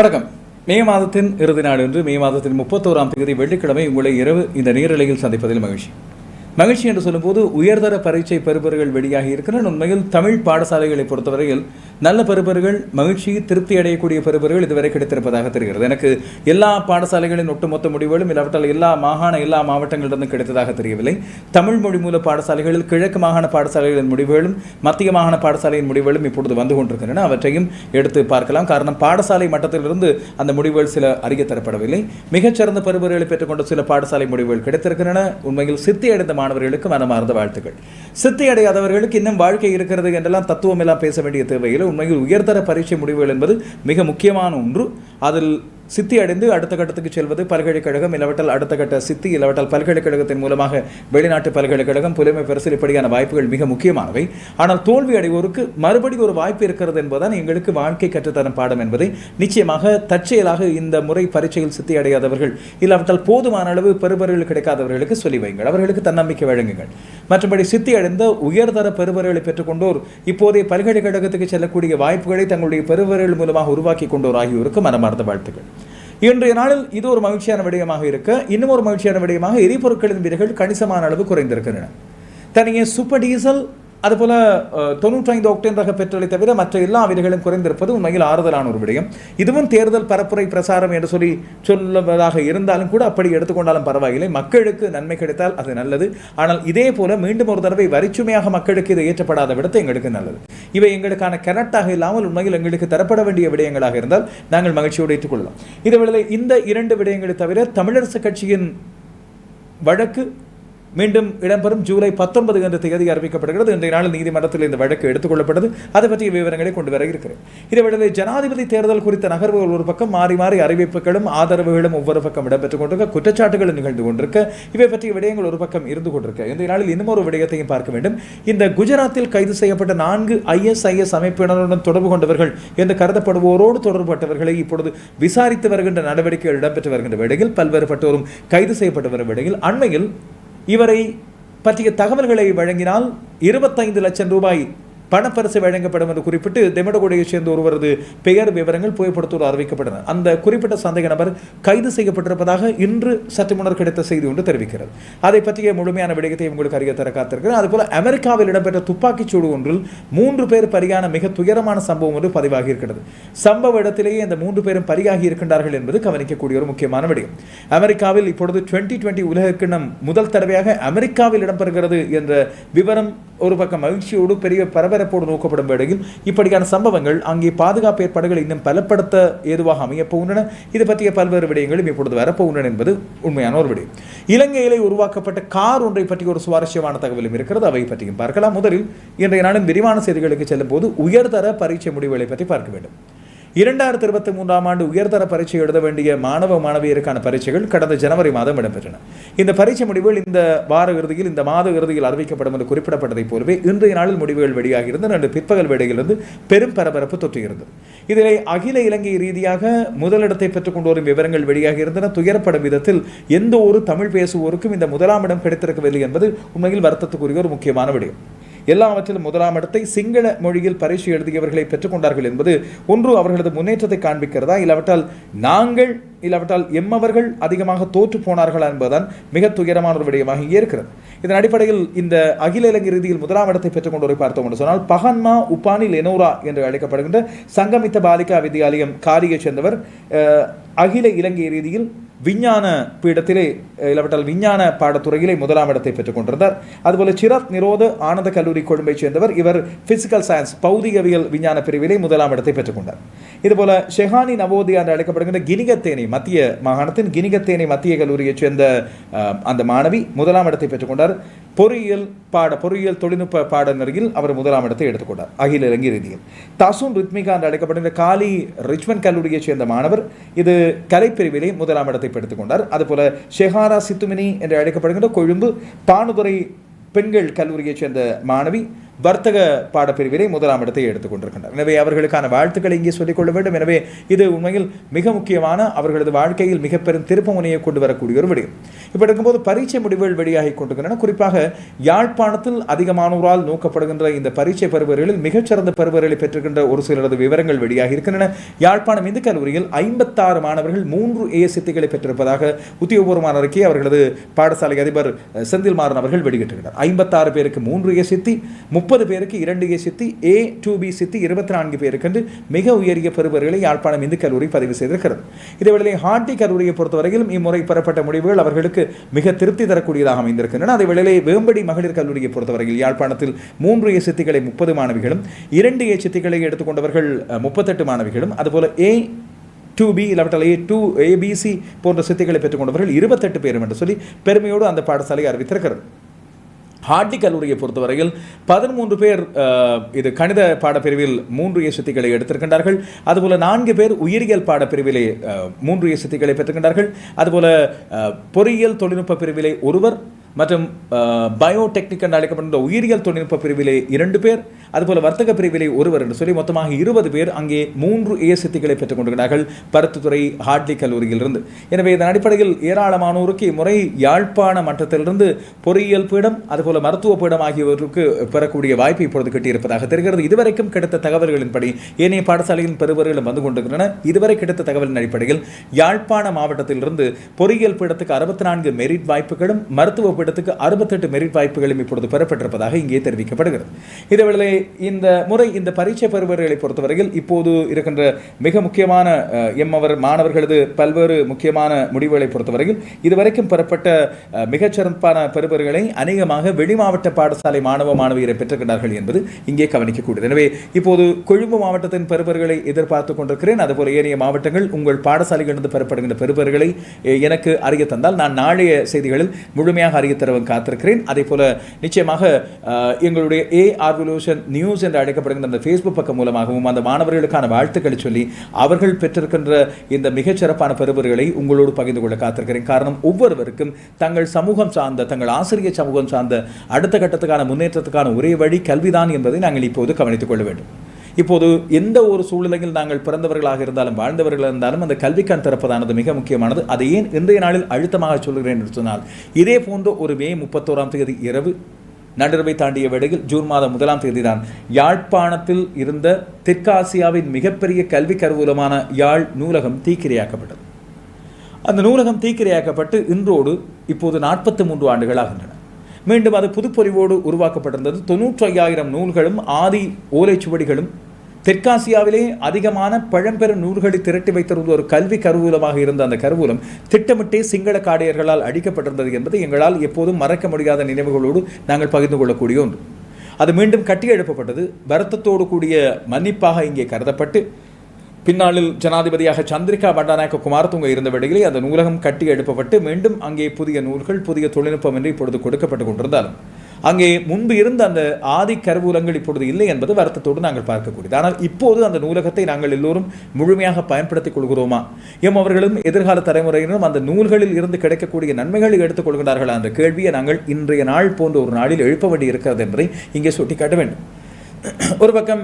வணக்கம். மே மாதத்தின் இறுதி நாள் என்று மே மாதத்தின் முப்பத்தோராம் தேதி வெள்ளிக்கிழமை உங்களை இரவு இந்த நீரிழையில் சந்திப்பதில் மகிழ்ச்சி. மகிழ்ச்சி என்று சொல்லும்போது உயர்தர பரீட்சை பெறுபவர்கள் வெளியாகி இருக்கிறார் உண்மையில் தமிழ் பாடசாலைகளை பொறுத்தவரையில் நல்ல பெறுபவர்கள் மகிழ்ச்சி திருப்தி அடையக்கூடிய பெறுபவர்கள் இதுவரை கிடைத்திருப்பதாக தெரிகிறது. எனக்கு எல்லா பாடசாலைகளின் ஒட்டுமொத்த முடிவுகளும் இல்லாவிட்டால் எல்லா மாகாண எல்லா மாவட்டங்களிலிருந்தும் கிடைத்ததாக தெரியவில்லை. தமிழ் மொழி மூல பாடசாலைகளில் கிழக்கு மாகாண பாடசாலைகளின் முடிவுகளும் மத்திய மாகாண பாடசாலையின் முடிவுகளும் இப்பொழுது வந்து கொண்டிருக்கின்றன. அவற்றையும் எடுத்து பார்க்கலாம். காரணம் பாடசாலை மட்டத்திலிருந்து அந்த முடிவுகள் சில அறிய தரப்படவில்லை. மிகச்சிறந்த பெறுபவர்களை பெற்றுக்கொண்ட சில பாடசாலை முடிவுகள் கிடைத்திருக்கின்றன. உண்மையில் சித்தி அடைந்த மாணவர்களுக்கும் மனமார்ந்த வாழ்த்துக்கள். சித்தி அடையாதவர்களுக்கு இன்னும் வாழ்க்கை இருக்கிறது என்றெல்லாம் தத்துவம் எல்லாம் பேச வேண்டிய தேவையில்லை. உண்மையில் உயர்தர பரீட்சை முடிவுகள் என்பது மிக முக்கியமான ஒன்று. அதில் சித்தி அடைந்து அடுத்த கட்டத்துக்கு செல்வது பல்கலைக்கழகம் இல்லாவிட்டால் அடுத்த கட்ட சித்தி இல்லாவிட்டால் பல்கலைக்கழகத்தின் மூலமாக வெளிநாட்டு பல்கலைக்கழகம் புலமை பரிசில் இப்படியான வாய்ப்புகள் மிக முக்கியமானவை. ஆனால் தோல்வி அடைவோருக்கு மறுபடி ஒரு வாய்ப்பு இருக்கிறது என்பதுதான் எங்களுக்கு வாழ்க்கை கற்றுத்தரும் பாடம் என்பதை நிச்சயமாக தற்செயலாக இந்த முறை பரீட்சையில் சித்தி அடையாதவர்கள் இல்லாவிட்டால் போதுமான அளவு பெறுபவர்கள் கிடைக்காதவர்களுக்கு சொல்லி வைங்கள் அவர்களுக்கு தன்னம்பிக்கை வழங்குங்கள். மற்றபடி சித்தி அடைந்த உயர்தர பெறுபவர்களை பெற்றுக்கொண்டோர் இப்போதைய பல்கலைக்கழகத்துக்கு செல்லக்கூடிய வாய்ப்புகளை தங்களுடைய பெறுபவர்கள் மூலமாக உருவாக்கி கொண்டோர் ஆகியோருக்கு மனமார்ந்த வாழ்த்துக்கள். இன்றைய நாளில் இது ஒரு மகிழ்ச்சியான விடயமாக இருக்க இன்னும் ஒரு மகிழ்ச்சியான விடயமாக எரிபொருட்களின் விலைகள் கணிசமான அளவு குறைந்திருக்கின்றன. தனியே சூப்பர் டீசல் அதுபோல அஹ், தொண்ணூற்றைந்து ஒக்டேன் ரக பெட்ரோலை தவிர மற்ற எல்லா விலைகளும் குறைந்திருப்பது உண்மையில் ஆறுதலான ஒரு விடயம். இதுவும் தேர்தல் பரப்புரை பிரசாரம் என்று சொல்லி சொல்லுவதாக இருந்தாலும் கூட அப்படி எடுத்துக்கொண்டாலும் பரவாயில்லை. மக்களுக்கு நன்மை கிடைத்தால் அது நல்லது. ஆனால் இதே போல மீண்டும் ஒரு தடவை வரிச்சுமையாக மக்களுக்கு இது ஏற்றப்படாத விடத்து எங்களுக்கு நல்லது. இவை எங்களுக்கான கனெக்டாக இல்லாமல் உண்மையில் எங்களுக்கு தரப்பட வேண்டிய விடயங்களாக இருந்தால் நாங்கள் மகிழ்ச்சியோடு ஏற்றுக்கொள்ளலாம். இதேவேளை இந்த இரண்டு விடயங்களை தவிர தமிழரசு கட்சியின் வழக்கு மீண்டும் இடம்பெறும் ஜூலை பத்தொன்பது என்ற தேதி அறிவிக்கப்படுகிறது. இன்றைய நாள் நீதிமன்றத்தில் இந்த வழக்கு எடுத்துக்கொள்ளப்பட்டது. அதை பற்றிய விவரங்களை கொண்டு வர இருக்கிறேன். இதேவேளை ஜனாதிபதி தேர்தல் குறித்த நகர்வுகள் ஒரு பக்கம் மாறி மாறி அறிவிப்புகளும் ஆதரவுகளும் ஒவ்வொரு பக்கம் இடம்பெற்றுக் கொண்டிருக்க குற்றச்சாட்டுகளும் நிகழ்ந்து கொண்டிருக்க இவை பற்றிய விடயங்கள் ஒரு பக்கம் இருந்து கொண்டிருக்க. இந்த நாளில் இன்னும் ஒரு விடயத்தையும் பார்க்க வேண்டும். இந்த குஜராத்தில் கைது செய்யப்பட்ட நான்கு ஐஎஸ்ஐஎஸ் அமைப்பினருடன் தொடர்பு கொண்டவர்கள் என்று கருதப்படுவோரோடு தொடர்புபட்டவர்களை இப்பொழுது விசாரித்து வருகின்ற நடவடிக்கைகள் இடம்பெற்று வருகின்ற வேளையில் பல்வேறுபட்டோரும் கைது செய்யப்பட்டு வரும் வேளையில் அண்மையில் இவரை பற்றிய தகவல்களை வழங்கினால் இருபத்தைந்து லட்சம் ரூபாய் பணப்பரிசு வழங்கப்படும் என்று குறிப்பிட்டு தெமடகோடையைச் சேர்ந்த ஒருவரது பெயர் விவரங்கள் புகைப்படத்தோடு அறிவிக்கப்பட்டன. அந்த குறிப்பிட்ட சந்தேக நபர் கைது செய்யப்பட்டிருப்பதாக இன்று சற்று முன்னர் கிடைத்த செய்தி ஒன்று தெரிவிக்கிறது. அதை பற்றிய முழுமையான விடயத்தை உங்களுக்கு அறிய தர காத்திருக்கிறேன். அதுபோல அமெரிக்காவில் இடம்பெற்ற துப்பாக்கிச் சூடு ஒன்றில் மூன்று பேர் பரியான மிக துயரமான சம்பவம் ஒன்று பதிவாகி இருக்கிறது. சம்பவ இடத்திலேயே இந்த மூன்று பேரும் பரியாகி இருக்கின்றார்கள் என்பது கவனிக்கக்கூடிய ஒரு முக்கியமான விடயம். அமெரிக்காவில் இப்பொழுது டுவெண்ட்டி டுவெண்ட்டி உலகக்கிண்ணம் முதல் தடவையாக அமெரிக்காவில் இடம்பெறுகிறது என்ற விவரம் ஒரு பக்கம் மகிழ்ச்சியோடு பெரிய பரபரப்போடு நோக்கப்படும் வேளையில் இப்படியான சம்பவங்கள் அங்கே பாதுகாப்பு ஏற்பாடுகள் இன்னும் பலப்படுத்த ஏதுவாக அமையப்போகின்றன இது பற்றிய பல்வேறு விடயங்களும் இப்பொழுது வரப்போகின்றன என்பது உண்மையான ஒரு விடயம். இலங்கையிலே உருவாக்கப்பட்ட கார் ஒன்றை பற்றி ஒரு சுவாரஸ்யமான தகவலும் இருக்கிறது. அவை பற்றியும் பார்க்கலாம். முதலில் இன்றைய நாளின் விரிவான செய்திகளுக்கு செல்லும் போது உயர்தர பரீட்சை முடிவுகளை பற்றி பார்க்க வேண்டும். இரண்டாயிரத்தி இருபத்தி மூன்றாம் ஆண்டு உயர்தர பரீட்சை எழுத வேண்டிய மாணவ மாணவியருக்கான பரீட்சைகள் கடந்த ஜனவரி மாதம் இடம்பெற்றன. இந்த பரீட்சை முடிவுகள் இந்த வார இறுதியில் இந்த மாத இறுதியில் அறிவிக்கப்படும் என்று குறிப்பிடப்பட்டதைப் போலவே இன்றைய நாளில் முடிவுகள் வெளியாகி இருந்தன ரெண்டு பிற்பகல் வேடையிலிருந்து பெரும் பரபரப்பு தொற்றியிருந்தது. இதிலே அகில இலங்கை ரீதியாக முதலிடத்தை பெற்றுக்கொண்டு வரும் விவரங்கள் வெளியாகி இருந்தன துயரப்படும் விதத்தில் எந்த ஒரு தமிழ் பேசுவோருக்கும் இந்த முதலாம் இடம் கிடைத்திருக்கவில்லை என்பது உண்மையில் வருத்தத்துக்குரிய ஒரு முக்கியமான விடயம். எல்லாவற்றிலும் முதலாம் இடத்தை சிங்கள மொழியில் பரிசு எழுதியவர்களை பெற்றுக்கொண்டார்கள் என்பது ஒன்று அவர்களது முன்னேற்றத்தை காண்பிக்கிறதா? இல்லாவிட்டால் நாங்கள் இல்லாவிட்டால் எம்மவர்கள் அதிகமாக தோற்று போனார்களா என்பதுதான் மிக துயரமான ஒரு விடயமாக இருக்கிறது. இதன் அடிப்படையில் இந்த அகில இலங்கை ரீதியில் முதலாம் இடத்தை பெற்றுக்கொண்டோரை பார்த்தோம் என்று சொன்னால் பகன்மா உப்பானி லெனோரா என்று அழைக்கப்படுகின்ற சங்கமித்த பாலிகா வித்யாலயம் காரியை சேர்ந்தவர் அகில இலங்கை ரீதியில் விஞ்ஞான பீடத்திலே இல்லாவிட்டால் விஞ்ஞான பாடத்துறையிலே முதலாம் இடத்தை பெற்றுக் கொண்டிருந்தார். அதுபோல சிராத் நிரோத ஆனந்த கல்லூரி கொழும்பைச் சேர்ந்தவர். இவர் பிசிக்கல் சயின்ஸ் பௌதிகவியல் விஞ்ஞான பிரிவிலே முதலாம் இடத்தை பெற்றுக்கொண்டார் இதுபோல ஷெஹானி நவோதியா என்று அழைக்கப்படுகின்ற கினிகத்தேனி மத்திய மாகாணத்தின் கினிகத்தேனை மத்திய கல்லூரியைச் சேர்ந்த அந்த மாணவி முதலாம் இடத்தை பெற்றுக்கொண்டார் பொறியியல் பாட பொறியியல் தொழில்நுட்ப பாடநெறியில் அவர் முதலாம் இடத்தை எடுத்துக்கொண்டார். அகில இலங்கை ரீதியில். தசுன் ரித்மிகா என்று அழைக்கப்படுகின்ற காலி ரிச்மண்ட் கல்லூரியைச் சேர்ந்த மாணவர் இது கலைப்பிரிவிலே முதலாம் இடத்தை எடுத்துக்கொண்டார். அதுபோல ஷெஹாரா சித்துமினி என்று அழைக்கப்படுகின்ற கொழும்பு பானுதுறை பெண்கள் கல்லூரியைச் சேர்ந்த மாணவி வர்த்தக பாடப்பிரிவிலே முதலாம் இடத்தை எடுத்துக்கொண்டிருக்கின்றனர் எனவே அவர்களுக்கான வாழ்த்துக்களை இங்கே சொல்லிக்கொள்ள வேண்டும். எனவே இது உண்மையில் மிக முக்கியமான அவர்களது வாழ்க்கையில் மிக பெரும் முனையை கொண்டு வரக்கூடிய ஒரு விடயம். இப்படி இருக்கும்போது பரீட்சை முடிவுகள் வெளியாகி கொண்டிருக்கின்றன. குறிப்பாக யாழ்ப்பாணத்தில் அதிகமானோரால் நோக்கப்படுகின்ற இந்த பரீட்சை பருவர்களில் மிகச்சிறந்த பருவர்களை பெற்றிருக்கின்ற ஒரு சிலரது விவரங்கள் வெளியாகி இருக்கின்றன. யாழ்ப்பாணம் இந்து கல்லூரியில் ஐம்பத்தாறு மாணவர்கள் மூன்று ஏ சித்திகளை பெற்றிருப்பதாக உத்தியோகபூர்வமான அறிக்கையை அவர்களது பாடசாலை அதிபர் செந்தில்மாறன் செந்தில் மாறன் அவர்கள் வெளியிட்டிருக்கிறார். ஐம்பத்தாறு பேருக்கு மூன்று ஏ சித்தி முப்பது முப்பது பேருக்கு இரண்டு ஏ சித்தி ஏ டூ பி சித்தி இருபத்தி நான்கு பேருக்கு என்று மிக உயரிய பெறுபவர்களை யாழ்ப்பாணம் இந்து கல்லூரி பதிவு செய்திருக்கிறது. இதேவேளை ஹார்டி கல்லூரியை பொறுத்தவரையிலும் இம்முறை பெறப்பட்ட முடிவுகள் அவர்களுக்கு மிக திருப்தி தரக்கூடியதாக அமைந்திருக்கின்றன. அதே வேளையிலே வேம்படி மகளிர் கல்லூரியை பொறுத்தவரையில் யாழ்ப்பாணத்தில் மூன்று ஏ சித்திகளை முப்பது மாணவிகளும் இரண்டு ஏ சித்திகளை எடுத்துக்கொண்டவர்கள் முப்பத்தெட்டு மாணவிகளும் அதுபோல ஏ டூ பி இல்லாவிட்டால் ஏ டூ ஏபிசி போன்ற சித்திகளை பெற்றுக்கொண்டவர்கள் இருபத்தெட்டு பேரும் என்று சொல்லி பெருமையோடு அந்த பாடசாலை அறிவித்திருக்கிறது. ஹார்டி கல்லூரியை பொறுத்தவரையில் பதிமூன்று பேர் இது கணித பாடப்பிரிவில் மூன்று இயசத்திகளை எடுத்திருக்கின்றார்கள். அதுபோல் நான்கு பேர் உயிரியல் பாடப்பிரிவிலே மூன்று இயசத்திகளை பெற்றிருக்கின்றார்கள். அதுபோல் பொறியியல் தொழில்நுட்ப பிரிவிலே ஒருவர் மற்றும் பயோடெக்னிக் என்று அழைக்கப்படுகின்ற உயிரியல் தொழில்நுட்ப பிரிவிலே இரண்டு பேர் அதுபோல வர்த்தக பிரிவிலே ஒருவர் என்று சொல்லி மொத்தமாக இருபது பேர் அங்கே மூன்று ஏ சித்திகளை பெற்றுக் கொண்டிருக்கிறார்கள் பருத்துத்துறை ஹார்ட்லி கல்லூரியிலிருந்து. எனவே இதன் அடிப்படையில் ஏராளமானோருக்கு இம்முறை யாழ்ப்பாண மட்டத்திலிருந்து பொறியியல் பீடம் அதுபோல மருத்துவ பீடம் ஆகியவருக்கு பெறக்கூடிய வாய்ப்பு இப்பொழுது கிட்டியிருப்பதாக தெரிகிறது. இதுவரைக்கும் கிடைத்த தகவல்களின்படி ஏனைய பாடசாலையின் பெறுவர்களும் வந்து கொண்டிருக்கின்றன இதுவரை கிடைத்த தகவலின் அடிப்படையில் யாழ்ப்பாண மாவட்டத்திலிருந்து பொறியியல் பீடத்துக்கு அறுபத்தி நான்கு மெரிட் வாய்ப்புகளும் மருத்துவ பீடத்துக்கு அறுபத்தெட்டு மெரிட் வாய்ப்புகளும் இப்பொழுது பெறப்பட்டிருப்பதாக இங்கே தெரிவிக்கப்படுகிறது. இதேவேளை இந்த முறை இந்த பரீட்சை பெறுபவர்களை பொறுத்தவரையில் இப்போது இருக்கின்ற மிக முக்கியமான எம் எம்மவர் மாணவர்களது பல்வேறு முக்கியமான முடிவுகளை பொறுத்தவரையில் இதுவரைக்கும் பெறப்பட்ட மிகச்சிறப்பான பெறுபவர்களை அநேகமாக வெளிமாவட்ட பாடசாலை மாணவ மாணவியரை பெற்றுக்கின்றார்கள் என்பது இங்கே கவனிக்கக்கூடியது. எனவே இப்போது கொழும்பு மாவட்டத்தின் பெறுபவர்களை எதிர்பார்த்து கொண்டிருக்கிறேன். அதுபோல ஏனைய மாவட்டங்கள் உங்கள் பாடசாலைகளிலிருந்து பெறப்படுகின்ற பெறுபவர்களை எனக்கு அறிய தந்தால் நான் நாளைய செய்திகளில் முழுமையாக அறிய தரவும் காத்திருக்கிறேன். அதே போல நிச்சயமாக எங்களுடைய ஏ ஆர்வலூஷன் நியூஸ் என்று அழைக்கப்படுகின்ற அந்த ஃபேஸ்புக் பக்கம் மூலமாகவும் அந்த மாணவர்களுக்கான வாழ்த்துக்களை சொல்லி அவர்கள் பெற்றிருக்கின்ற இந்த மிகச்சிறப்பான பெறுபவர்களை உங்களோடு பகிர்ந்து கொள்ள காத்திருக்கிறேன். காரணம் ஒவ்வொருவருக்கும் தங்கள் சமூகம் சார்ந்த தங்கள் ஆசிரியர் சமூகம் சார்ந்த அடுத்த கட்டத்துக்கான முன்னேற்றத்துக்கான ஒரே வழி கல்விதான் என்பதை நாங்கள் இப்போது கவனித்துக் கொள்ள வேண்டும். இப்போது எந்த ஒரு சூழ்நிலையில் நாங்கள் பிறந்தவர்களாக இருந்தாலும் வாழ்ந்தவர்களாக இருந்தாலும் அந்த கல்விக்கான் திறப்பதானது மிக முக்கியமானது. அதை ஏன் இன்றைய நாளில் அழுத்தமாக சொல்கிறேன் என்று சொன்னால் இதே போன்ற ஒரு மே முப்பத்தோராம் தேதி இரவு நடுரவை தாண்டிய வேளையில் ஜூன் மாதம் முதலாம் தேதிதான் யாழ்ப்பாணத்தில் இருந்த தெற்காசியாவின் மிகப்பெரிய கல்வி கருவூலமான யாழ் நூலகம் தீக்கிரையாக்கப்பட்டது. அந்த நூலகம் தீக்கிரையாக்கப்பட்டு இன்றோடு இப்போது நாற்பத்தி மூன்று ஆண்டுகள் ஆகின்றன. மீண்டும் அது புதுப்பொறிவோடு உருவாக்கப்பட்டிருந்தது. தொன்னூற்றி ஐயாயிரம் நூல்களும் ஆதி ஓலைச்சுவடிகளும் தெற்காசியாவிலே அதிகமான பழம்பெரும் நூல்களை திரட்டி வைத்திருந்த ஒரு கல்வி கருவூலமாக இருந்த அந்த கருவூலம் திட்டமிட்டே சிங்கள காடையர்களால் அழிக்கப்பட்டிருந்தது என்பது எங்களால் எப்போதும் மறக்க முடியாத நினைவுகளோடு நாங்கள் பகிர்ந்து கொள்ளக்கூடிய ஒன்று. அது மீண்டும் கட்டி எழுப்பப்பட்டது. வருத்தத்தோடு கூடிய மன்னிப்பாக இங்கே கருதப்பட்டு பின்னாளில் ஜனாதிபதியாக சந்திரிகா பண்டாநாயக்க குமாரத்துங்க இருந்த வேளையிலே அந்த நூலகம் கட்டி எழுப்பப்பட்டு மீண்டும் அங்கே புதிய நூல்கள் புதிய தொழில்நுட்பம் என்று இப்பொழுது கொடுக்கப்பட்டு கொண்டிருந்தாலும் அங்கே முன்பு இருந்த அந்த ஆதி கருவூலங்கள் இப்பொழுது இல்லை என்பது வருத்தத்தோடு நாங்கள் பார்க்கக்கூடியது. ஆனால் இப்போது அந்த நூலகத்தை நாங்கள் எல்லோரும் முழுமையாக பயன்படுத்திக் கொள்கிறோமா? எம் அவர்களும் எதிர்கால தலைமுறையினரும் அந்த நூல்களில் இருந்து கிடைக்கக்கூடிய நன்மைகளை எடுத்துக் கொள்கிறார்களா என்ற கேள்வியை நாங்கள் இன்றைய நாள் போன்ற ஒரு நாளில் எழுப்ப வேண்டி இருக்கிறது என்பதை இங்கே சுட்டிக்காட்ட வேண்டும். ஒரு பக்கம்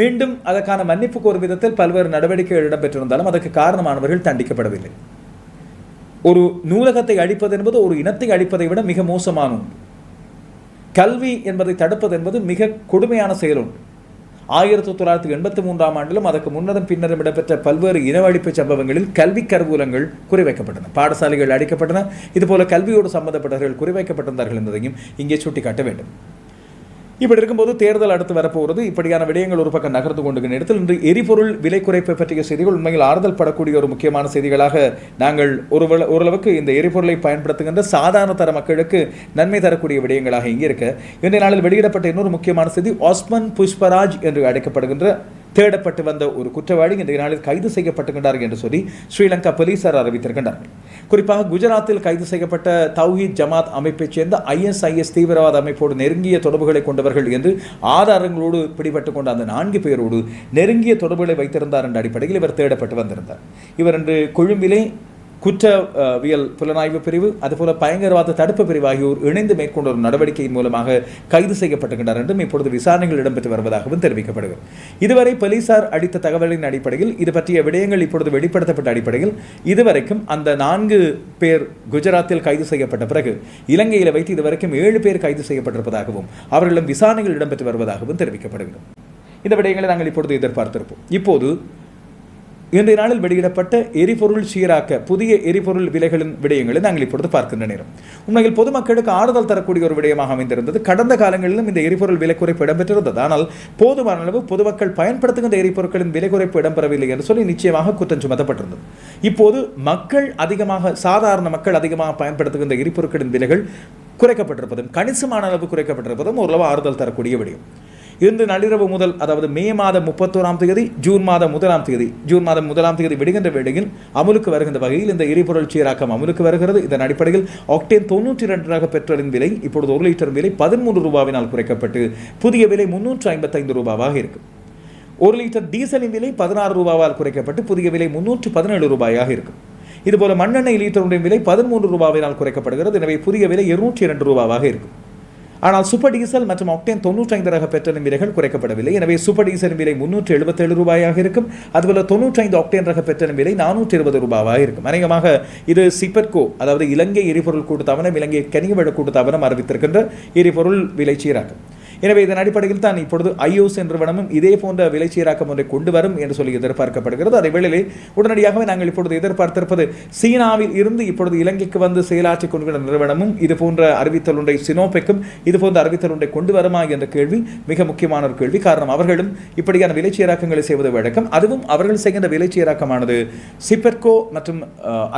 மீண்டும் அதற்கான மன்னிப்புக்கு ஒரு விதத்தில் பல்வேறு நடவடிக்கைகள் இடம்பெற்றிருந்தாலும் அதற்கு காரணமானவர்கள் தண்டிக்கப்படவில்லை. ஒரு நூலகத்தை அழிப்பது என்பது ஒரு இனத்தை அழிப்பதை விட மிக மோசமான ஒன்று கல்வி என்பதை தடுப்பது என்பது மிக கொடுமையான செயல் ஒன்று ஆயிரத்தி தொள்ளாயிரத்தி எண்பத்தி மூன்றாம் ஆண்டிலும் அதற்கு முன்னரும் பின்னரும் இடம்பெற்ற பல்வேறு இனவழிப்பு சம்பவங்களில் கல்வி கருவூலங்கள் குறிவைக்கப்பட்டன. பாடசாலைகள் அடிக்கப்பட்டன. இதுபோல கல்வியோடு சம்பந்தப்பட்டவர்கள் குறிவைக்கப்பட்டிருந்தார்கள் என்பதையும் இங்கே சுட்டிக்காட்ட வேண்டும். இப்படி இருக்கும்போது தேர்தல் அடுத்து வரப்போகிறது. இப்படியான விடயங்கள் ஒரு பக்கம் நகர்ந்து கொண்டு இடத்தில் இன்று எரிபொருள் விலை குறைப்பு பற்றிய செய்திகள் உண்மையில் ஆறுதல் படக்கூடிய ஒரு முக்கியமான செய்திகளாக நாங்கள் ஒரு ஓரளவுக்கு இந்த எரிபொருளை பயன்படுத்துகின்ற சாதாரண தர மக்களுக்கு நன்மை தரக்கூடிய விடயங்களாக இங்கே இருக்க. இன்றைய நாளில் வெளியிடப்பட்ட இன்னொரு முக்கியமான செய்தி ஆஸ்மன் புஷ்பராஜ் என்று அழைக்கப்படுகின்ற தேடப்பட்டு வந்த ஒரு குற்றவாளி இன்றைய நாளில் கைது செய்யப்பட்டுகின்றார் என்று சொல்லி ஸ்ரீலங்கா போலீசார் அறிவித்திருக்கின்றார்கள் குறிப்பாக குஜராத்தில் கைது செய்யப்பட்ட தௌஹித் ஜமாத் அமைப்பைச் சேர்ந்த ஐஎஸ்ஐஎஸ் தீவிரவாத அமைப்போடு நெருங்கிய தொடர்புகளை கொண்டவர்கள் என்று ஆதாரங்களோடு பிடிபட்டு கொண்ட அந்த நான்கு பேரோடு நெருங்கிய தொடர்புகளை வைத்திருந்தார் என்ற அடிப்படையில் இவர் தேடப்பட்டு வந்திருந்தார். இவர் இன்று கொழும்பிலே குற்றவியல் புலனாய்வு பிரிவு அதுபோல பயங்கரவாத தடுப்பு பிரிவு ஆகியோர் இணைந்து மேற்கொண்ட ஒரு நடவடிக்கையின் மூலமாக கைது செய்யப்பட்டுகின்றனர் என்றும் இப்பொழுது விசாரணைகள் இடம்பெற்று வருவதாகவும் தெரிவிக்கப்படுகிறது. இதுவரை போலீசார் அளித்த தகவலின் அடிப்படையில் இது பற்றிய விடயங்கள் இப்பொழுது வெளிப்படுத்தப்பட்ட அடிப்படையில் இதுவரைக்கும் அந்த நான்கு பேர் குஜராத்தில் கைது செய்யப்பட்ட பிறகு இலங்கையில் வைத்து இதுவரைக்கும் ஏழு பேர் கைது செய்யப்பட்டிருப்பதாகவும் அவர்களும் விசாரணைகள் இடம்பெற்று வருவதாகவும் தெரிவிக்கப்படுகிறது. இந்த விடயங்களை நாங்கள் இப்பொழுது எதிர்பார்த்திருப்போம். இப்போது இன்றைய நாளில் வெளியிடப்பட்ட எரிபொருள் சீராக்க புதிய எரிபொருள் விலைகளின் விடயங்களை நாங்கள் இப்பொழுது பார்க்கின்ற நேரம். உண்மையில் பொதுமக்களுக்கு ஆறுதல் தரக்கூடிய ஒரு விடயமாக அமைந்திருந்தது. கடந்த காலங்களிலும் இந்த எரிபொருள் விலை குறைப்பு இடம்பெற்றிருந்தது. ஆனால் போதுமான அளவு பொதுமக்கள் பயன்படுத்துகின்ற எரிபொருட்களின் விலை குறைப்பு இடம்பெறவில்லை என்று சொல்லி நிச்சயமாக குற்றம் சுமத்தப்பட்டிருந்தது. இப்போது மக்கள் அதிகமாக சாதாரண மக்கள் அதிகமாக பயன்படுத்துகின்ற எரிபொருட்களின் விலைகள் குறைக்கப்பட்டிருப்பதும் கணிசமான அளவு குறைக்கப்பட்டிருப்பதும் ஓரளவு ஆறுதல் தரக்கூடிய விடயம். இன்று நள்ளிரவு முதல் அதாவது மே மாதம் முப்பத்தோராம் தேதி ஜூன் மாதம் முதலாம் தேதி ஜூன் மாதம் முதலாம் தேதி விடுகின்ற வேளையில் அமலுக்கு வருகின்ற வகையில் இந்த எரிபொருள் சீராக்கம் அமலுக்கு வருகிறது. இதன் அடிப்படையில் ஆக்டேன் தொண்ணூற்றி இரண்டு ரக பெட்ரோலின் விலை இப்பொழுது ஒரு லிட்டர் விலை பதிமூன்று ரூபாவினால் குறைக்கப்பட்டு புதிய விலை முன்னூற்று ஐம்பத்தைந்து ரூபாவாக இருக்கும் ஒரு லிட்டர் டீசலின் விலை பதினாறு ரூபாவால் குறைக்கப்பட்டு புதிய விலை முன்னூற்று பதினேழு ரூபாயாக இருக்கும் இதுபோல மண்ணெண்ணெய் லிட்டருடைய விலை பதிமூன்று ரூபாவினால் குறைக்கப்படுகிறது. எனவே புதிய விலை இருநூற்றி இரண்டு ரூபாவாக இருக்கும் ஆனால் சூப்பர் டீசல் மற்றும் ஆக்டேன் தொண்ணூற்றைந்து ரக பெட்ரோலின் விலைகள் குறைக்கப்படவில்லை. எனவே சூப்பர் டீசலின் விலை முன்னூற்று எழுபத்தேழு ரூபாயாக இருக்கும். அதுபோல தொண்ணூற்றைந்து ஆக்டேன் ரக பெட்ரோலின் விலை நானூற்றி இருபது ரூபாவாக இருக்கும். அநேகமாக இது சிப்பட்கோ அதாவது இலங்கை எரிபொருள் கூட்டுத்தாபனம் இலங்கை கனிவள கூட்டுத்தாபனம் அறிவித்திருக்கின்ற எரிபொருள் விலை சீராகும் எனவே இதன் அடிப்படையில் தான் இப்பொழுது ஐஓஸ் நிறுவனமும் இதே போன்ற விலை சீராக்கம் ஒன்றை கொண்டு வரும் என்று சொல்லி எதிர்பார்க்கப்படுகிறது. அதே வேளையிலே உடனடியாகவே நாங்கள் இப்பொழுது எதிர்பார்த்திருப்பது சீனாவில் இருந்து இப்பொழுது இலங்கைக்கு வந்து செயலாற்றிக் கொண்டிருந்த நிறுவனமும் இது போன்ற அறிவித்தல் ஒன்றை சினோபெக்கும் இது போன்ற அறிவித்தல் ஒன்றை கொண்டு வருமா என்ற கேள்வி மிக முக்கியமான ஒரு கேள்வி. காரணம் அவர்களும் இப்படியான விலை சீராக்கங்களை செய்வது வழக்கம். அதுவும் அவர்கள் செய்கின்ற விலை சீராக்கமானது சிப்பெர்கோ மற்றும்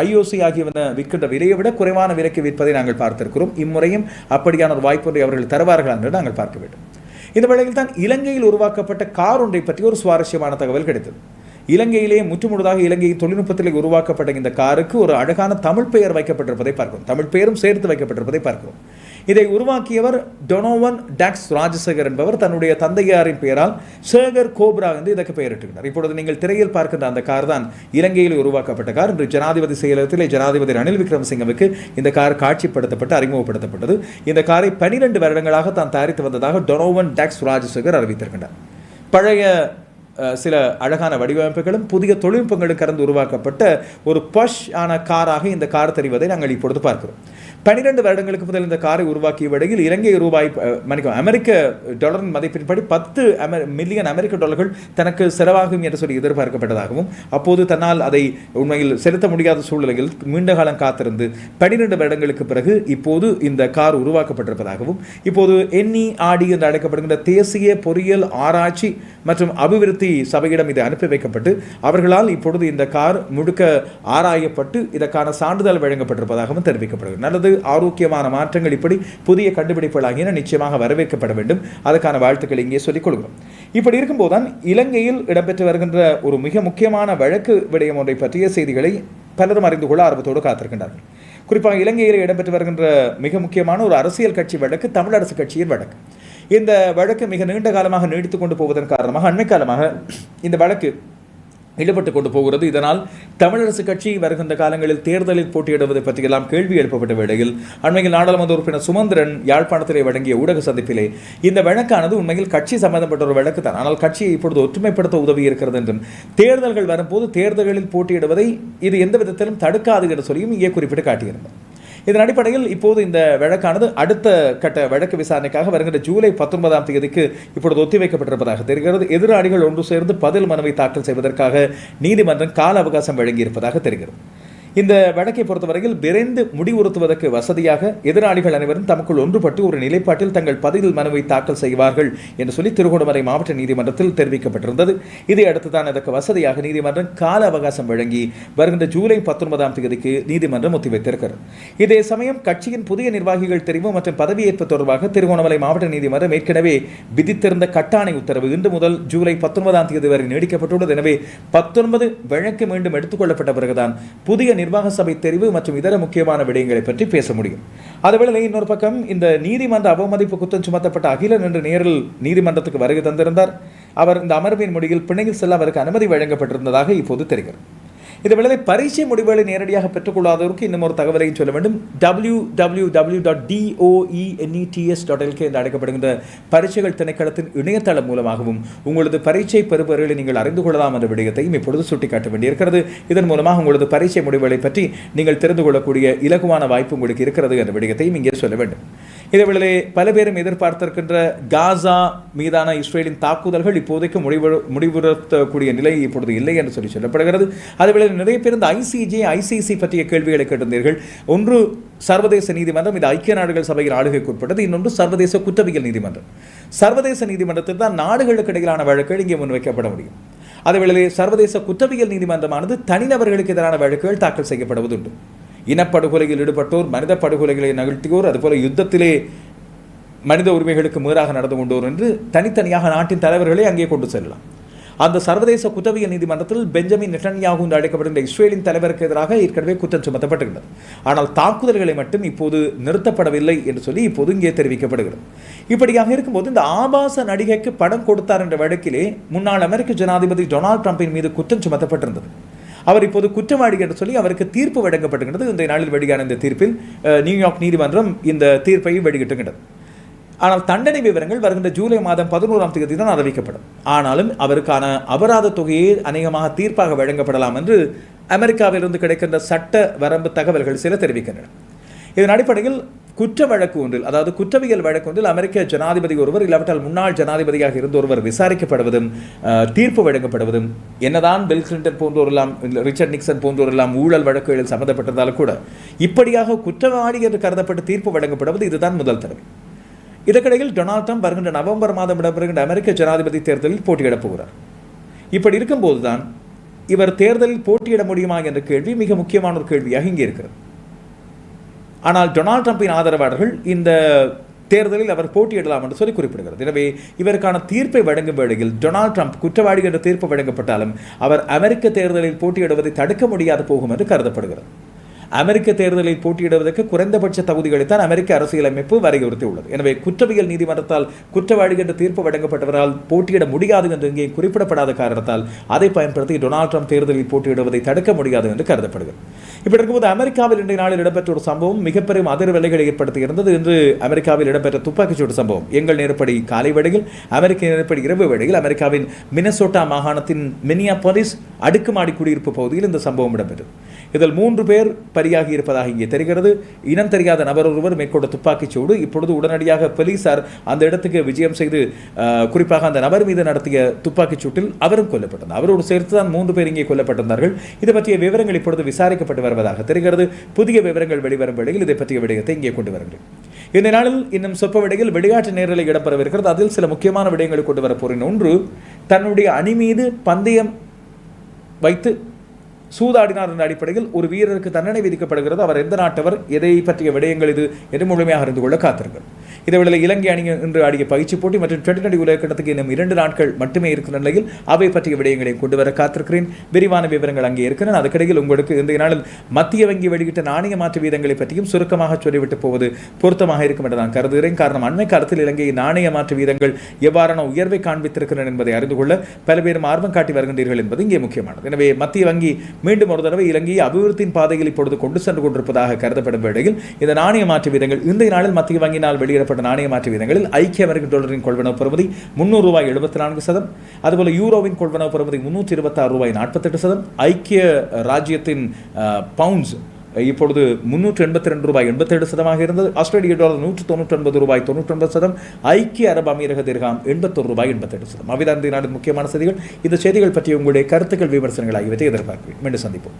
ஐஓசி ஆகியவன விற்கின்ற விலையை விட குறைவான விலைக்கு விற்பதை நாங்கள் பார்த்திருக்கிறோம். இம்முறையும் அப்படியான ஒரு வாய்ப்பு அவர்கள் தருவார்கள் என்று நாங்கள் பார்க்க வேண்டும் இந்த வேளையில் தான் இலங்கையில் உருவாக்கப்பட்ட கார் ஒன்றை பற்றி ஒரு சுவாரஸ்யமான தகவல் கிடைத்தது. இலங்கையிலே முற்றுமுழுதாக இலங்கை தொழில்நுட்பத்தில் உருவாக்கப்பட்ட இந்த காருக்கு ஒரு அழகான தமிழ் பெயர் வைக்கப்பட்டிருப்பதை பார்க்கிறோம். தமிழ் பெயரும் சேர்த்து வைக்கப்பட்டிருப்பதை பார்க்கிறோம். இதை உருவாக்கியவர் டொனோவன் டாக்ஸ் ராஜசேகர் என்பவர். தன்னுடைய தந்தையாரின் பெயரால் சேகர் கோப்ரா என்று இதற்கு பெயரிட்டுகிறார் இப்பொழுது நீங்கள் திரையில் பார்க்கின்ற அந்த கார் தான் இலங்கையில் உருவாக்கப்பட்ட கார். இன்று ஜனாதிபதி செயலகத்திலே ஜனாதிபதி ரணில் விக்ரமசிங்கவுக்கு இந்த கார் காட்சிப்படுத்தப்பட்டு அறிமுகப்படுத்தப்பட்டது. இந்த காரை பனிரெண்டு வருடங்களாக தான் தயாரித்து வந்ததாக டொனோவன் டாக்ஸ் ராஜசேகர் அறிவித்திருக்கின்றார். பழைய சில அழகான வடிவமைப்புகளும் புதிய தொழில்நுட்பங்களும் கலந்து உருவாக்கப்பட்ட ஒரு பஷ் ஆன காராக இந்த கார் தெரிவதை நாங்கள் இப்பொழுது பார்க்கிறோம். பனிரெண்டு வருடங்களுக்கு முதல் இந்த காரை உருவாக்கிய விடையில் இலங்கை ரூபாய் மன்னிக்கும் அமெரிக்க டாலரின் மதிப்பின்படி பத்து அமெ மில்லியன் அமெரிக்க டாலர்கள் தனக்கு செலவாகும் என்று சொல்லி எதிர்பார்க்கப்பட்டதாகவும் அப்போது தன்னால் அதை உண்மையில் செலுத்த முடியாத சூழ்நிலையில் நீண்ட காலம் காத்திருந்து பனிரெண்டு வருடங்களுக்கு பிறகு இப்போது இந்த கார் உருவாக்கப்பட்டிருப்பதாகவும் இப்போது என்இ ஆடி என்று அழைக்கப்படுகின்ற தேசிய பொறியியல் ஆராய்ச்சி மற்றும் அபிவிருத்தி சபையிடம் இது அனுப்பி வைக்கப்பட்டு அவர்களால் இப்பொழுது இந்த கார் முழுக்க ஆராயப்பட்டு இதற்கான சான்றிதழ் வழங்கப்பட்டிருப்பதாகவும் தெரிவிக்கப்படுகிறது. நல்லது. ஆரோக்கியமான மாற்றங்கள் இப்படி புதிய கண்டுபிடிப்புகள் ஆகியன நிச்சயமாக வரவேற்கப்பட வேண்டும். அதற்கான வாழ்த்துக்கள் இங்கே சொல்லிக் கொள்கிறோம். இப்படி இருக்கும்போதுதான் இலங்கையில் இடம்பெற்று வருகின்ற ஒரு மிக முக்கியமான வழக்கு விடயம் ஒன்றை பற்றிய செய்திகளை பலரும் அறிந்து கொள்ள ஆர்வத்தோடு காத்திருக்கின்றார்கள். குறிப்பாக இலங்கையில் இடம்பெற்று வருகின்ற மிக முக்கியமான ஒரு அரசியல் கட்சி வழக்கு தமிழரசு கட்சியின் வழக்கு. இந்த வழக்கு மிக நீண்ட காலமாக நீடித்து கொண்டு போவதன் காரணமாக அண்மை காலமாக இந்த வழக்கு ஈடுபட்டு கொண்டு போகிறது. இதனால் தமிழரசு கட்சி வருகின்ற காலங்களில் தேர்தலில் போட்டியிடுவது பற்றியெல்லாம் கேள்வி எழுப்பப்பட்ட வேளையில் அண்மையில் நாடாளுமன்ற உறுப்பினர் சுமந்திரன் யாழ்ப்பாணத்திலே வழங்கிய ஊடக சந்திப்பிலே இந்த வழக்கானது உண்மையில் கட்சி சம்பந்தப்பட்ட ஒரு வழக்கு தான். ஆனால் கட்சியை இப்பொழுது ஒற்றுமைப்படுத்த உதவி இருக்கிறது என்றும் தேர்தல்கள் வரும்போது தேர்தல்களில் போட்டியிடுவதை இது எந்த விதத்திலும் தடுக்காது என்று சொல்லியும் இங்கே குறிப்பிட்டு காட்டியிருந்தார். இதன் அடிப்படையில் இப்போது இந்த வழக்கானது அடுத்த கட்ட வழக்கு விசாரணைக்காக வருகின்ற ஜூலை பத்தொன்பதாம் தேதிக்கு இப்பொழுது ஒத்திவைக்கப்பட்டிருப்பதாக தெரிகிறது. எதிராளிகள் ஒன்று சேர்ந்து பதில் மனுவை தாக்கல் செய்வதற்காக நீதிமன்றம் கால அவகாசம் வழங்கியிருப்பதாக தெரிகிறது. இந்த வழக்கை பொறுத்தவரையில் விரைந்து முடிவுறுத்துவதற்கு வசதியாக எதிராளிகள் அனைவரும் தமக்குள் ஒன்றுபட்டு ஒரு நிலைப்பாட்டில் தங்கள் பதில் மனுவை தாக்கல் செய்வார்கள் என்று சொல்லி திருகோணமலை மாவட்ட நீதிமன்றத்தில் தெரிவிக்கப்பட்டிருந்தது. இதை அடுத்துதான் வசதியாக நீதிமன்றம் கால அவகாசம் வழங்கி வருகின்ற ஜூலை பத்தொன்பதாம் தேதிக்கு நீதிமன்றம் ஒத்திவைத்திருக்கிறது. இதே சமயம் கட்சியின் புதிய நிர்வாகிகள் தெரிவு மற்றும் பதவியேற்பு தொடர்பாக திருகோணமலை மாவட்ட நீதிமன்றம் ஏற்கனவே விதித்திருந்த கட்டாணை உத்தரவு இன்று முதல் ஜூலை பத்தொன்பதாம் தேதி வரை நீடிக்கப்பட்டுள்ளது. எனவே பத்தொன்பது வழக்கு மீண்டும் எடுத்துக்கொள்ளப்பட்ட பிறகுதான் புதிய நிர்வாக சபை தெரிவு மற்றும் இதர முக்கியமான விடயங்களை பற்றி பேச முடியும். அதுவேளை இன்னொரு பக்கம் இந்த நீதிமன்ற அவமதிப்பு குற்றம் சுமத்தப்பட்ட அகிலன் என்ற நேரில் நீதிமன்றத்துக்கு வருகை தந்திருந்தார். அவர் இந்த அமர்வின் முடிவில் பிணையில் செல்ல அவருக்கு அனுமதி வழங்கப்பட்டிருந்ததாக இப்போது தெரிகிறது. இந்த வேளை பரீட்சை முடிவுகளை நேரடியாக பெற்றுக்கொள்ளாதவருக்கு இன்னும் ஒரு தகவலையும் சொல்ல வேண்டும். W W W dot DOENETS dot LK என்று அழைக்கப்படுகின்ற பரீட்சைகள் திணைக்களத்தின் இணையதளம் மூலமாகவும் உங்களது பரீட்சை பெறுபவர்களை நீங்கள் அறிந்து கொள்ளலாம் என்ற விடயத்தையும் இப்பொழுது சுட்டிக்காட்ட வேண்டியிருக்கிறது. இதன் மூலமாக உங்களது பரீட்சை முடிவுகளை பற்றி நீங்கள் தெரிந்து கொள்ளக்கூடிய இலகுவான வாய்ப்பு உங்களுக்கு இருக்கிறது என்ற விடயத்தையும் இங்கே சொல்ல வேண்டும். இதேவேளை பல பேரும் எதிர்பார்த்திருக்கின்ற காசா மீதான இஸ்ரேலின் தாக்குதல்கள் இப்போதைக்கு முடிவு முடிவுறுத்தக்கூடிய நிலை இப்பொழுது இல்லை என்று சொல்லி சொல்லப்படுகிறது. அதேவேளை நிறைய பேர் இந்த ஐசிஜே ஐசிசி பற்றிய கேள்விகளை கேட்டிருந்தீர்கள். ஒன்று சர்வதேச நீதிமன்றம் இது ஐக்கிய நாடுகள் சபையின் ஆளுகைக்கு உட்பட்டது. இன்னொன்று சர்வதேச குற்றவியல் நீதிமன்றம். சர்வதேச நீதிமன்றத்தில் தான் நாடுகளுக்கு இடையிலான வழக்குகள் இங்கே முன்வைக்கப்பட முடியும். அதேவேளை சர்வதேச குற்றவியல் நீதிமன்றமானது தனிநபர்களுக்கு எதிரான வழக்குகள் தாக்கல் செய்யப்படுவதுண்டு. இனப்படுகொலையில் ஈடுபட்டோர் மனித படுகொலைகளை நிகழ்த்தியோர் அதுபோல யுத்தத்திலே மனித உரிமைகளுக்கு மீறாக நடந்து கொண்டோர் என்று தனித்தனியாக நாட்டின் தலைவர்களை அங்கே கொண்டு செல்லலாம். அந்த சர்வதேச குற்றவியல் நீதிமன்றத்தில் பெஞ்சமின் நெட்டன்யாகு என்று அழைக்கப்படுகின்ற இஸ்ரேலின் தலைவருக்கு எதிராக ஏற்கனவே குற்றம் சுமத்தப்பட்டுள்ளது ஆனால் தாக்குதல்களை மட்டும் இப்போது நிறுத்தப்படவில்லை என்று சொல்லி இப்போது இங்கே தெரிவிக்கப்படுகிறது. இப்படியாக இருக்கும்போது இந்த ஆபாச நடிகைக்கு படம் கொடுத்தார் என்ற வழக்கிலே முன்னாள் அமெரிக்க ஜனாதிபதி டொனால்ட் ட்ரம்பின் மீது குற்றம் சுமத்தப்பட்டிருந்தது. அவர் இப்போது குற்றவாளி என்று சொல்லி அவருக்கு தீர்ப்பு வழங்கப்பட்டுகிறது இந்த நாளில் வெளியான இந்த தீர்ப்பில் நியூயார்க் நீதிமன்றம் இந்த தீர்ப்பை வெளியிட்டுகின்றது ஆனால் தண்டனை விவரங்கள் வருகின்ற ஜூலை மாதம் பதினோராம் தேதி தான் அறிவிக்கப்படும். ஆனாலும் அவருக்கான அபராத தொகையே அநேகமாக தீர்ப்பாக வழங்கப்படலாம் என்று அமெரிக்காவிலிருந்து கிடைக்கின்ற சட்ட வரம்பு தகவல்கள் சில தெரிவிக்கின்றன. இதன் அடிப்படையில் குற்ற வழக்கு ஒன்றில் அதாவது குற்றவியல் வழக்கு ஒன்றில் அமெரிக்க ஜனாதிபதி ஒருவர் இல்லாவிட்டால் முன்னாள் ஜனாதிபதியாக இருந்த ஒருவர் விசாரிக்கப்படுவதும் தீர்ப்பு வழங்கப்படுவதும் என்னதான் பில் கிளின்டன் போன்றோரெல்லாம் ரிச்சர்ட் நிக்சன் போன்றோரெல்லாம் ஊழல் வழக்குகளில் சம்மந்தப்பட்டிருந்தாலும் கூட இப்படியாக குற்றவாளி என்று கருதப்பட்டு தீர்ப்பு வழங்கப்படுவது இதுதான் முதல் தடவை. இதற்கிடையில் டொனால்ட் ட்ரம்ப் வருகின்ற நவம்பர் மாதம் இடம்பெறுகின்ற அமெரிக்க ஜனாதிபதி தேர்தலில் போட்டியிடப் போகிறார். இப்படி இருக்கும்போதுதான் இவர் தேர்தலில் போட்டியிட முடியுமா என்ற கேள்வி மிக முக்கியமான ஒரு கேள்வியாக இங்கே இருக்கிறது. ஆனால் டொனால்ட் ட்ரம்பின் ஆதரவாளர்கள் இந்த தேர்தலில் அவர் போட்டியிடலாம் என்று சொல்லி குறிப்பிடுகிறது. எனவே இவருக்கான தீர்ப்பை வழங்கும் வேளையில் டொனால்ட் ட்ரம்ப் குற்றவாளி என்ற தீர்ப்பு வழங்கப்பட்டாலும் அவர் அமெரிக்க தேர்தலில் போட்டியிடுவதை தடுக்க முடியாது போகும் என்று கருதப்படுகிறது. அமெரிக்க தேர்தலில் போட்டியிடுவதற்கு குறைந்தபட்ச தகுதிகளைத்தான் அமெரிக்க அரசியலமைப்பு வரையறுத்தியுள்ளது எனவே குற்றவியல் நீதிமன்றத்தால் குற்றவாளி என்று தீர்ப்பு வழங்கப்பட்டவரால் போட்டியிட முடியாது என்று இங்கே குறிப்பிடப்படாத காரணத்தால் அதை பயன்படுத்தி டொனால்ட் ட்ரம்ப் தேர்தலில் போட்டியிடுவதை தடுக்க முடியாது என்று கருதப்படுகிறது. இப்படி இருக்கும்போது அமெரிக்காவில் இன்றைய நாளில் இடம்பெற்ற ஒரு சம்பவம் மிகப்பெரும் அதிர்வலைகளை ஏற்படுத்தி இருந்தது இன்று அமெரிக்காவில் இடம்பெற்ற துப்பாக்கிச்சூடு சம்பவம். எங்கள் நேரப்படி காலை வேளையில் அமெரிக்க நேரப்படி இரவு வேளையில் அமெரிக்காவின் மினசோட்டா மாகாணத்தின் மினியா போலீஸ் அடுக்குமாடி குடியிருப்பு பகுதியில் இந்த சம்பவம் இடம்பெற்றது. இதில் மூன்று பேர் பலியாகி இருப்பதாக இங்கே தெரிகிறது. இனம் தெரியாத நபர் ஒருவர் மேற்கொண்ட துப்பாக்கிச் சூடு இப்பொழுது உடனடியாக போலீசார் அந்த இடத்துக்கு விஜயம் செய்து குறிப்பாக அந்த நபர் மீது நடத்திய துப்பாக்கிச் சூட்டில் அவரும் கொல்லப்பட்டார் அவரோடு சேர்த்து தான் மூன்று பேர் இங்கே கொல்லப்பட்டிருந்தார்கள். இது பற்றிய விவரங்கள் இப்பொழுது விசாரிக்கப்பட்டு வருவதாக தெரிகிறது. புதிய விவரங்கள் வெளிவரும் வேளையில் இதை பற்றிய விடயத்தை இங்கே கொண்டு வருகிறேன். இந்த நாளில் இன்னும் சொற்ப விடையில் விளையாட்டு நேரலை இடம்பெறவிருக்கிறது அதில் சில முக்கியமான விடயங்களை கொண்டு வர ஒன்று தன்னுடைய அணி மீது பந்தயம் வைத்து சூதாடினார் என்ற அடிப்படையில் ஒரு வீரருக்கு தண்டனை விதிக்கப்படுகிறது. அவர் எந்த நாட்டவர் எதை பற்றிய விடயங்கள் இது என்று முழுமையாக அறிந்து கொள்ள காத்திருக்கிறது இதேவேளை இலங்கை அணி இன்று ஆடிய பயிற்சி போட்டி மற்றும் டுவெண்டி டுவெண்டி உலகக்கட்டத்துக்கு இன்னும் இரண்டு நாட்கள் மட்டுமே இருக்கிற நிலையில் அவை பற்றிய விடயங்களையும் கொண்டு வர காத்திருக்கிறேன். விரிவான விவரங்கள் அங்கே இருக்கின்றன. அதுக்கிடையில் உங்களுக்கு இந்த நாளில் மத்திய வங்கி வெளியிட்ட நாணய மாற்று வீதங்களை பற்றியும் சுருக்கமாக சொல்லிவிட்டு போவது பொருத்தமாக இருக்கும் என்று நான் கருதுகிறேன். காரணம் அண்மை காலத்தில் இலங்கையின் நாணய மாற்று வீதங்கள் எவ்வாறான உயர்வை காண்பித்திருக்கின்றன என்பதை அறிந்து கொள்ள பல பேரும் ஆர்வம் காட்டி வருகின்றீர்கள் என்பது இங்கே முக்கியமானது. எனவே மத்திய வங்கி மீண்டும் ஒரு தடவை இலங்கையை அபிவிருத்தியின் பாதையில் இப்பொழுது கொண்டு சென்று கொண்டிருப்பதாக கருதப்படும் வேளையில் இந்த நாணய மாற்று வீதங்கள் இன்றைய நாளில் மத்திய வங்கியினால் வெளியிட வெளியிடப்பட்ட நாணய மாற்று வீதங்களில் ஐக்கிய அமெரிக்க டாலரின் கொள்வனவு பெறுமதி முந்நூறு ரூபாய் எழுபத்தி நான்கு சதம் அதுபோல யூரோவின் கொள்வனவு பெறுமதி முன்னூற்றி இருபத்தாறு ரூபாய் நாற்பத்தெட்டு சதம் ஐக்கிய ராஜ்யத்தின் பவுண்ட்ஸ் இப்பொழுது முன்னூற்று எண்பத்தி ரெண்டு ரூபாய் எண்பத்தேழு சதமாக இருந்தது. ஆஸ்திரேலிய டாலர் நூற்று தொண்ணூற்றி ஒன்பது ரூபாய் தொண்ணூற்றி ஒன்பது சதம் ஐக்கிய அரபு அமீரக திர்காம் எண்பத்தொரு ரூபாய் எண்பத்தெட்டு சதம். அவைதான் நாடு முக்கியமான செய்திகள். இந்த செய்திகள் பற்றி உங்களுடைய கருத்துக்கள் விமர்சனங்கள் ஆகியவற்றை எதிர்பார்க்கிறேன். மீண்டும் சந்திப்போம்.